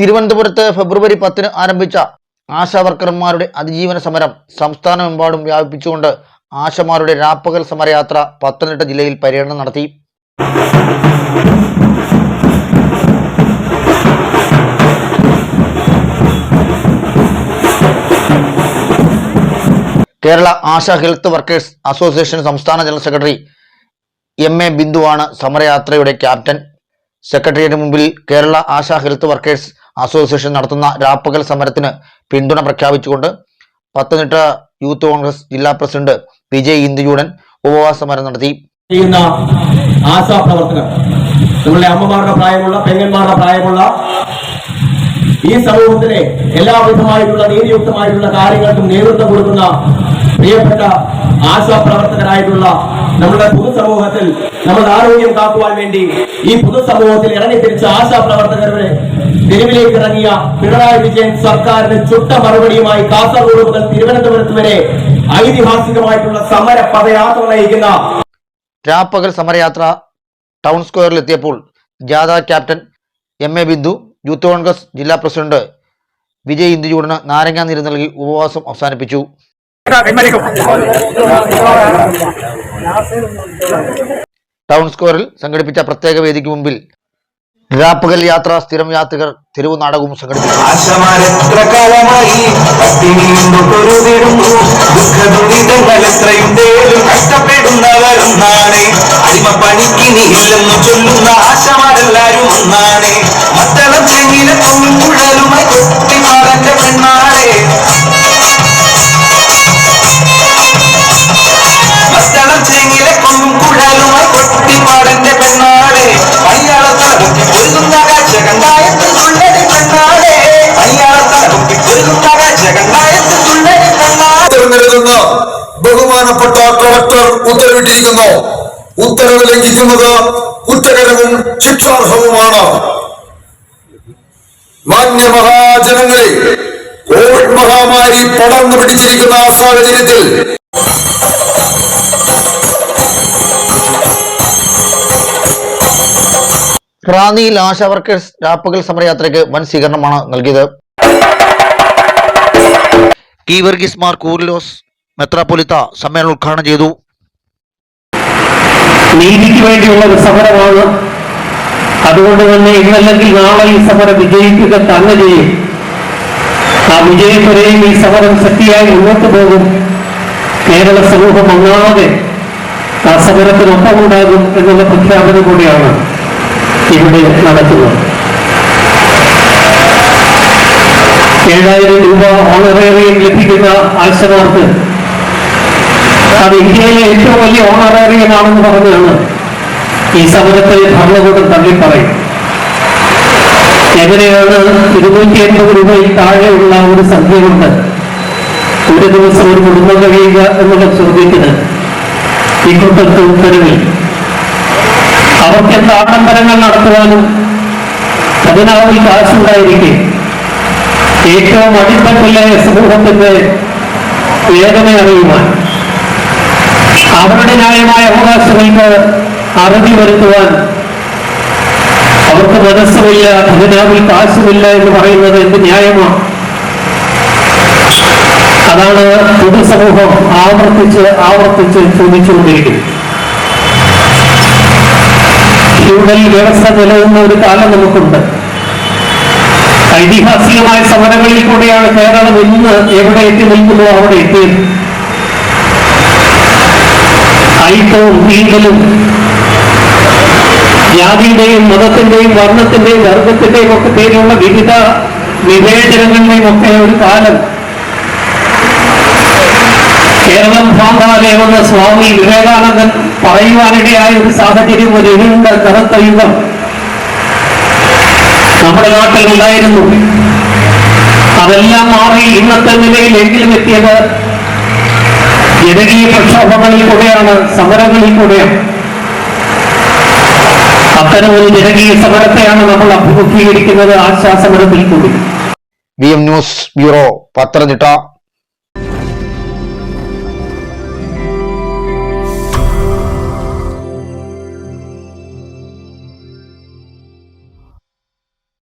തിരുവനന്തപുരത്ത് ഫെബ്രുവരി പത്തിന് ആരംഭിച്ച ആശാവർക്കർമാരുടെ അതിജീവന സമരം സംസ്ഥാനമെമ്പാടും വ്യാപിപ്പിച്ചുകൊണ്ട് ആശമാരുടെ രാപ്പകൽ സമരയാത്ര പത്തനംതിട്ട ജില്ലയിൽ പര്യടനം നടത്തി. Kerala Asha health workers association സംസ്ഥാന ജനറൽ സെക്രട്ടറി എം എ ബിന്ദുവാണ് സമരയാത്രയുടെ ക്യാപ്റ്റൻ. സെക്രട്ടേറിയറ്റിന് മുമ്പിൽ Kerala Asha health workers association നടത്തുന്ന രാപ്പകൽ സമരത്തിന് പിന്തുണ പ്രഖ്യാപിച്ചുകൊണ്ട് പത്തനംതിട്ട യൂത്ത് കോൺഗ്രസ് ജില്ലാ പ്രസിഡന്റ് വിജയ് ഇന്ദുജൂടൻ ഉപവാസ സമരം നടത്തി. ചെയ്യുന്ന അമ്മമാരുടെ പ്രായമുള്ള പെങ്ങന്മാരുടെ പ്രായമുള്ള ഈ സമൂഹത്തിലെ എല്ലാവിധമായിട്ടുള്ള നീതിയുക്തമായിട്ടുള്ള കാര്യങ്ങൾക്കും നേതൃത്വം കൊടുക്കുന്ന പ്രിയപ്പെട്ട ആശാ പ്രവർത്തകരായിട്ടുള്ള നമ്മുടെ പൊതുസമൂഹത്തിൽ നമ്മുടെ ആരോഗ്യം കാക്കുവാൻ വേണ്ടി ഈ പൊതുസമൂഹത്തിൽ ഇറങ്ങിത്തിരിച്ച ആശാ പ്രവർത്തകരുടെ തെരുവിലേക്ക് ഇറങ്ങിയ പിണറായി വിജയൻ സർക്കാരിന് ചുട്ട മറുപടിയുമായി കാസർഗോഡ് മുതൽ തിരുവനന്തപുരത്ത് വരെ ഐതിഹാസികമായിട്ടുള്ള സമര പദയാത്ര നയിക്കുന്ന രാപ്പകൽ സമരയാത്ര ടൗൺ സ്ക്വയറിൽ എത്തിയപ്പോൾ ജാഥ captain M A Bindu youth Congress ജില്ലാ പ്രസിഡന്റ് വിജയ് ഇന്ദുചൂടിന് നാരങ്ങാ നീര് നൽകി ഉപവാസം അവസാനിപ്പിച്ചു. ടൗൺ സ്ക്വയറിൽ സംഘടിപ്പിച്ച പ്രത്യേക വേദിക്ക് മുമ്പിൽ രാപ്പകൽ യാത്ര സ്ഥിരം യാത്രികർ തെരുവ് നാടകവും സംഘടിപ്പിച്ചു. ആശമാരെത്ര കാലമായി പട്ടിണിയുണ്ടു പൊരുതിടുന്നു ദുഃഖ ദുരിതങ്ങൾ എത്രയുണ്ടേലും കഷ്ടപ്പെടുന്നവരൊന്നാണ്. അടിമപ്പണിക്ക് നീ ഇല്ലെന്നു ചൊല്ലുന്ന ആശമാരെല്ലാരും ഒന്നാണ്. നൽകുന്ന ബഹുമാനപ്പെട്ട കളക്ടർ ഉത്തരവിട്ടിരിക്കുന്നു. ഉത്തരവ് ലംഘിക്കുന്നത് കുറ്റകരവും ശിക്ഷാർഹവുമാണ്. മാന്യ മഹാജനങ്ങളെ കോവിഡ് മഹാമാരി പടർന്നു പിടിച്ചിരിക്കുന്ന സാഹചര്യത്തിൽ റാന്നിയിൽ ആശാ വർക്കേഴ്സ് രാപ്പകൽ സമരയാത്രയ്ക്ക് വൻ സ്വീകരണമാണ് നൽകിയത്. കീവർഗീസ് മാർ കൂർലോസ് മെത്രാപ്പൊലിത്ത സമ്മേളനം ഉദ്ഘാടനം ചെയ്തു. നീതിക്ക് വേണ്ടിയുള്ള ഒരു സമരമാണ്. അതുകൊണ്ട് തന്നെ ഇന്നല്ലെങ്കിൽ നാളെ ഈ സമരം വിജയിക്കുക തന്നെ ചെയ്യും. ആ വിജയം വരെയും ഈ സമരം ശക്തിയായി മുന്നോട്ട് പോകും. കേരള സമൂഹം ഒന്നാകെ ആ സമരത്തിനൊപ്പമുണ്ടാകും എന്നുള്ള പ്രഖ്യാപനം കൂടിയാണ് ഇവിടെ നടത്തുന്നത് ഏഴായിരം രൂപ ഓണറേറിയം ലഭിക്കുന്ന ആശമാർക്ക് അത് ഇന്ത്യയിലെ ഏറ്റവും വലിയ ഓണറേറിയമാണെന്ന് പറഞ്ഞാണ് ഈ സമരത്തെ ഭരണകൂടം തള്ളി പറയും എങ്ങനെയാണ് ഇരുന്നൂറ്റി എൺപത് രൂപയിൽ താഴെയുള്ള ഒരു സംഖ്യ കൊണ്ട് ഒരു ദിവസം ഒരു കുടുംബം കഴിയുക എന്നുള്ള ചോദ്യത്തിന് ഈ കൂട്ടത്തിൽ ഉത്തരവിൽ. അവർക്ക് എന്ത് ആഡംബരങ്ങൾ നടത്തുവാനും അതിനാവിൽ കാശുണ്ടായിരിക്കെ. ഏറ്റവും അടിത്തട്ടിലെ സമൂഹത്തിന്റെ വേദന അറിയുവാൻ അവരുടെ ന്യായമായ അവകാശങ്ങൾക്ക് അറുതി വരുത്തുവാൻ അവർക്ക് മനസ്സുമില്ല ഖജനാവിൽ കാശുമില്ല എന്ന് പറയുന്നത് എന്ത് ന്യായമാണ് അതാണ് പൊതുസമൂഹം ആവർത്തിച്ച് ആവർത്തിച്ച് ചോദിച്ചുകൊണ്ടിരിക്കുന്നത്. ഫ്യൂഡൽ വ്യവസ്ഥ നിലനിന്ന ഒരു കാലം നമുക്കുണ്ട്. ഐതിഹാസികമായ സമരങ്ങളിൽ കൂടെയാണ് കേരളം ഇന്ന് എവിടെ എത്തി നിൽക്കുന്നു അവിടെ എത്തിയത്. അയിത്തവും നീന്തലും ജാതിയുടെയും മതത്തിന്റെയും വർണത്തിന്റെയും വർഗത്തിന്റെയും ഒക്കെ പേരിലുള്ള വിവിധ വിവേചനങ്ങളുടെയും ഒക്കെ ഒരു കാലം. കേരളം ഭാഗാലയമെന്ന് സ്വാമി വിവേകാനന്ദൻ പറയുവാനിടയായ ഒരു സാഹചര്യം ഒരു ഇരുണ്ട കറുത്ത യുഗം. നമ്മുടെ നാട്ടിൽ ഉണ്ടായിരുന്നു അതെല്ലാം മാറി ഇന്നത്തെ നിലയിൽ എങ്കിലും എത്തിയത് ജനകീയ പ്രക്ഷോഭങ്ങളിൽ കൂടെയാണ് സമരങ്ങളിൽ കൂടെയാണ്. അത്തരം ഒരു ജനകീയ സമരത്തെയാണ് നമ്മൾ അഭിമുഖീകരിക്കുന്നത് ആശാസമരത്തിൽ കൂടി. V M news bureau Pathanamthitta.